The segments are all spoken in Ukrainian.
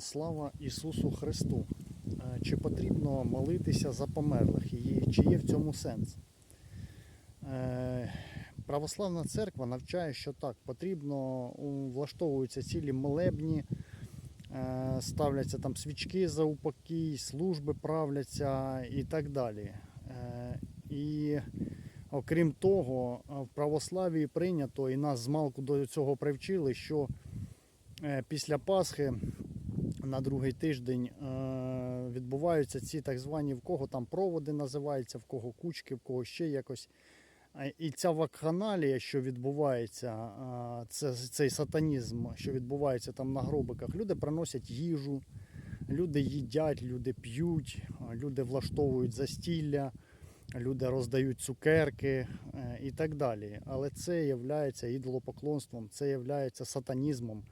Слава Ісусу Христу! Чи потрібно молитися за померлих? І чи є в цьому сенс? Е, Православна церква навчає, що так, потрібно, влаштовуються цілі молебні, е, ставляться там свічки за упокій, служби правляться і так далі. Е, І окрім того, в православії прийнято, і нас змалку до цього привчили, що після Пасхи на другий тиждень е, відбуваються ці так звані, в кого там проводи називаються, в кого кучки, в кого ще якось. І ця вакханалія, що відбувається, е, це, цей сатанізм, що відбувається там на гробиках, люди приносять їжу, люди їдять, люди п'ють, люди влаштовують застілля, люди роздають цукерки е, і так далі. Але це є ідолопоклонством, це є сатанізмом.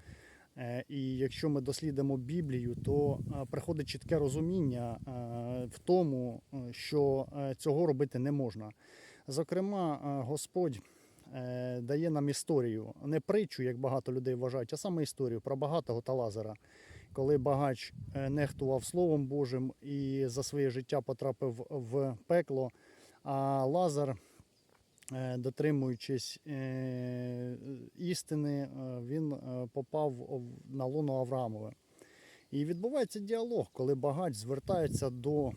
Е, І якщо ми дослідимо Біблію, то е, приходить чітке розуміння е, в тому, що цього робити не можна. Зокрема, Господь дає нам історію, не притчу, як багато людей вважають, а саме історію про багатого та Лазара. Коли багач нехтував Словом Божим і за своє життя потрапив в пекло, а Лазар дотримуючись істини, е, він е, попав на лоно Авраамове. І відбувається діалог, коли багач звертається до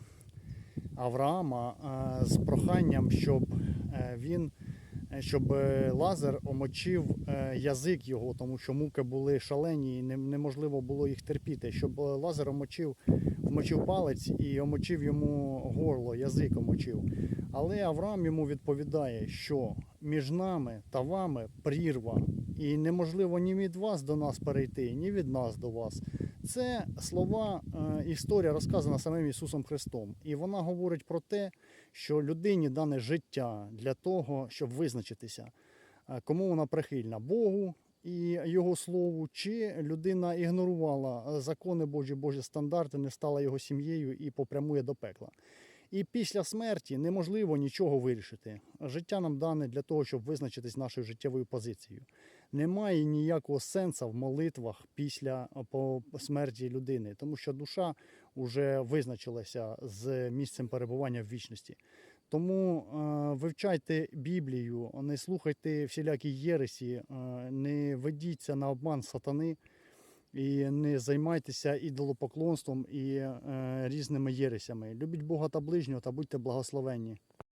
Авраама е, з проханням, щоб він щоб Лазар омочив язик його, тому що муки були шалені і неможливо було їх терпіти. Щоб Лазар омочив, вмочив палець і омочив йому горло, язик омочив. Але Авраам йому відповідає, що між нами та вами прірва, і неможливо ні від вас до нас перейти, ні від нас до вас. Це слова, е, історія розказана самим Ісусом Христом. І вона говорить про те, що людині дане життя для того, щоб визначитися, е, кому вона прихильна Богу і Його Слову, чи людина ігнорувала е, закони Божі, Божі стандарти, не стала його сім'єю і попрямує до пекла. І після смерті неможливо нічого вирішити. Життя нам дане для того, щоб визначитись нашою життєвою позицією. Немає ніякого сенсу в молитвах після е, смерті людини, тому що душа вже визначилася з місцем перебування в вічності. Тому е, вивчайте Біблію, не слухайте всілякі єресі, е, не ведіться на обман сатани і не займайтеся ідолопоклонством і е, різними єресями. Любіть Бога та ближнього та будьте благословенні.